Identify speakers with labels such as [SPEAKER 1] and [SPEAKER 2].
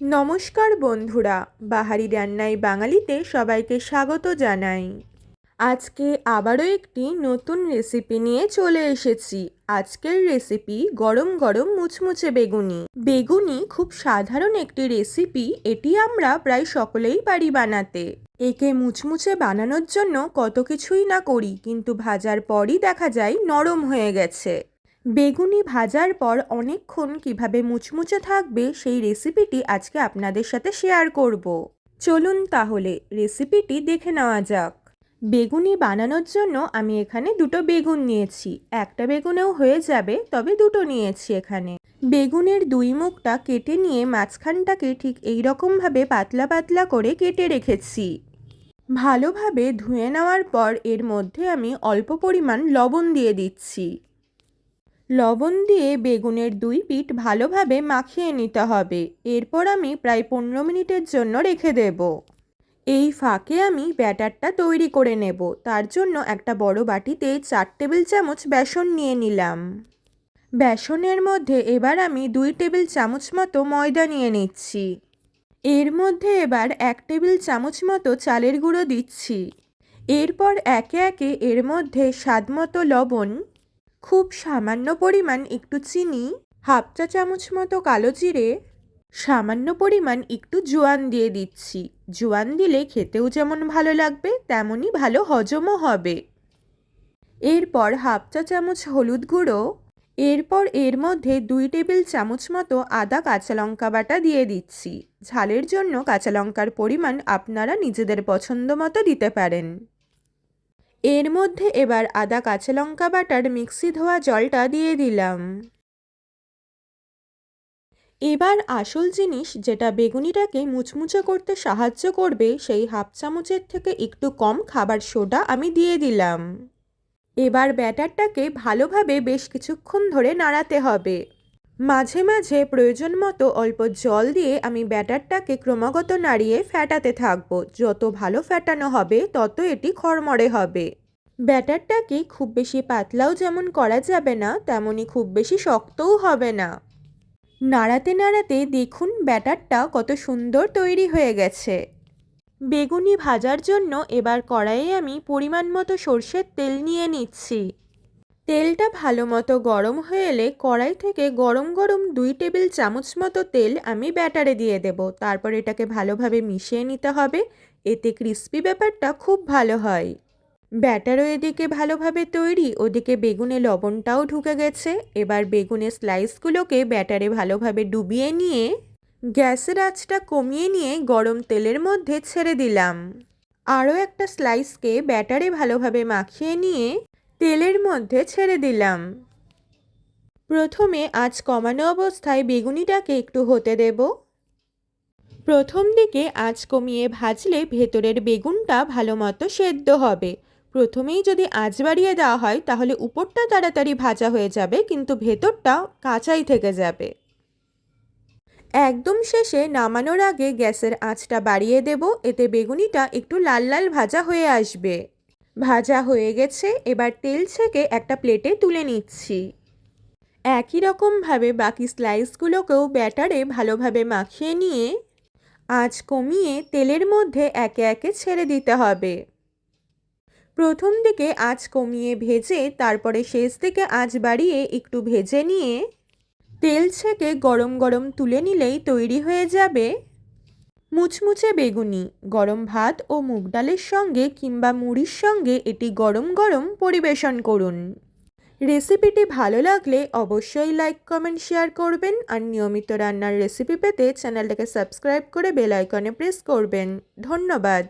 [SPEAKER 1] নমস্কার বন্ধুরা, বাহারি রান্নায় বাঙালিতে সবাইকে স্বাগত জানাই। আজকে আবারও একটি নতুন রেসিপি নিয়ে চলে এসেছি। আজকের রেসিপি গরম গরম মুচমুচে বেগুনি। বেগুনি খুব সাধারণ একটি রেসিপি এটি আমরা প্রায় সকলেই পারি বানাতে। একে মুচমুচে বানানোর জন্য কত কিছুই না করি, কিন্তু ভাজার পরই দেখা যায় নরম হয়ে গেছে। বেগুনি ভাজার পর অনেকক্ষণ কীভাবে মুচমুচে থাকবে সেই রেসিপিটি আজকে আপনাদের সাথে শেয়ার করব। চলুন তাহলে রেসিপিটি দেখে নেওয়া যাক। বেগুনি বানানোর জন্য আমি এখানে দুটো বেগুন নিয়েছি। একটা বেগুনেও হয়ে যাবে, তবে দুটো নিয়েছি এখানে। বেগুনের দুই মুখটা কেটে নিয়ে মাঝখানটাকে ঠিক এই রকমভাবে পাতলা পাতলা করে কেটে রেখেছি। ভালোভাবে ধুয়ে নেওয়ার পর এর মধ্যে আমি অল্প পরিমাণ লবণ দিয়ে দিচ্ছি। লবণ দিয়ে বেগুনের দুই পিঠ ভালোভাবে মাখিয়ে নিতে হবে। এরপর আমি প্রায় পনেরো মিনিটের জন্য রেখে দেব। এই ফাঁকে আমি ব্যাটারটা তৈরি করে নেব। তার জন্য একটা বড় বাটিতে চার টেবিল চামচ বেসন নিয়ে নিলাম। বেসনের মধ্যে এবার আমি দুই টেবিল চামচ মতো ময়দা নিয়ে নিচ্ছি। এর মধ্যে এবার এক টেবিল চামচ মতো চালের গুঁড়ো দিচ্ছি। এরপর একে একে এর মধ্যে স্বাদমতো লবণ খুব সামান্য পরিমাণ একটু চিনি, হাফ চা চামচ মতো কালো জিরে, সামান্য পরিমাণ একটু জোয়ান দিয়ে দিচ্ছি। জোয়ান দিলে খেতেও যেমন ভালো লাগবে, তেমনই ভালো হজমও হবে। এরপর হাফ চা চামচ হলুদ গুঁড়ো, এরপর এর মধ্যে দুই টেবিল চামচ মতো আদা কাঁচা লঙ্কা বাটা দিয়ে দিচ্ছি। ঝালের জন্য কাঁচা লঙ্কার পরিমাণ আপনারা নিজেদের পছন্দ মতো দিতে পারেন। এর মধ্যে এবার আদা, কাঁচা লঙ্কা বাটার মিক্সি ধোয়া জলটা দিয়ে দিলাম। এবার আসল জিনিস যেটা বেগুনিটাকে মুচমুচে করতে সাহায্য করবে, সেই হাফ চামচের থেকে একটু কম খাবার সোডা আমি দিয়ে দিলাম। এবার ব্যাটারটাকে ভালোভাবে বেশ কিছুক্ষণ ধরে নাড়াতে হবে। মাঝে মাঝে প্রয়োজন মতো অল্প জল দিয়ে আমি ব্যাটারটাকে ক্রমাগত নাড়িয়ে ফ্যাটাতে থাকব। যত ভালো ফ্যাটানো হবে, তত এটি খড়মড়ে হবে। ব্যাটারটাকে খুব বেশি পাতলাও যেমন করা যাবে না তেমনই খুব বেশি শক্তও হবে না। নাড়াতে নাড়াতে দেখুন ব্যাটারটা কত সুন্দর তৈরি হয়ে গেছে। বেগুনি ভাজার জন্য এবার কড়াইয়ে আমি পরিমাণ মতো সর্ষের তেল নিয়ে নিচ্ছি। তেলটা ভালো মতো গরম হয়ে এলে কড়াই থেকে গরম গরম দুই টেবিল চামচ মতো তেল আমি ব্যাটারে দিয়ে দেব। তারপর এটাকে ভালোভাবে মিশিয়ে নিতে হবে। এতে ক্রিস্পি ব্যাপারটা খুব ভালো হয়। ব্যাটারও এদিকে ভালোভাবে তৈরি, ওদিকে বেগুনে লবণটাও ঢুকে গেছে। এবার বেগুনের স্লাইসগুলোকে ব্যাটারে ভালোভাবে ডুবিয়ে নিয়ে গ্যাসের আঁচটা কমিয়ে নিয়ে গরম তেলের মধ্যে ছেড়ে দিলাম। আরও একটা স্লাইসকে ব্যাটারে ভালোভাবে মাখিয়ে নিয়ে তেলের মধ্যে ছেড়ে দিলাম। প্রথমে আঁচ কমানো অবস্থায় বেগুনিটাকে একটু হতে দেব। প্রথম দিকে আঁচ কমিয়ে ভাজলে ভেতরের বেগুনটা ভালো মতো সেদ্ধ হবে। প্রথমেই যদি আঁচ বাড়িয়ে দেওয়া হয়, তাহলে উপরটা তাড়াতাড়ি ভাজা হয়ে যাবে, কিন্তু ভেতরটা কাঁচাই থেকে যাবে। একদম শেষে নামানোর আগে গ্যাসের আঁচটা বাড়িয়ে দেব, এতে বেগুনিটা একটু লাল লাল ভাজা হয়ে আসবে। ভাজা হয়ে গেছে, এবার তেল ছেঁকে একটা প্লেটে তুলে নিচ্ছি। একই রকমভাবে বাকি স্লাইসগুলোকেও ব্যাটারে ভালোভাবে মাখিয়ে নিয়ে আঁচ কমিয়ে তেলের মধ্যে একে একে ছেড়ে দিতে হবে। প্রথম দিকে আঁচ কমিয়ে ভেজে, তারপরে শেষ দিকে আঁচ বাড়িয়ে একটু ভেজে নিয়ে তেল ছেঁকে গরম গরম তুলে নিলেই তৈরি হয়ে যাবে। মুচমুচে বেগুনি, গরম ভাত ও মুগ ডালের সঙ্গে কিংবা মুড়ির সঙ্গে এটি গরম গরম পরিবেশন করুন। রেসিপিটি ভালো লাগলে অবশ্যই লাইক, কমেন্ট, শেয়ার করবেন আর নিয়মিত রান্নার রেসিপি পেতে চ্যানেলটাকে সাবস্ক্রাইব করে বেল আইকনে প্রেস করবেন। ধন্যবাদ।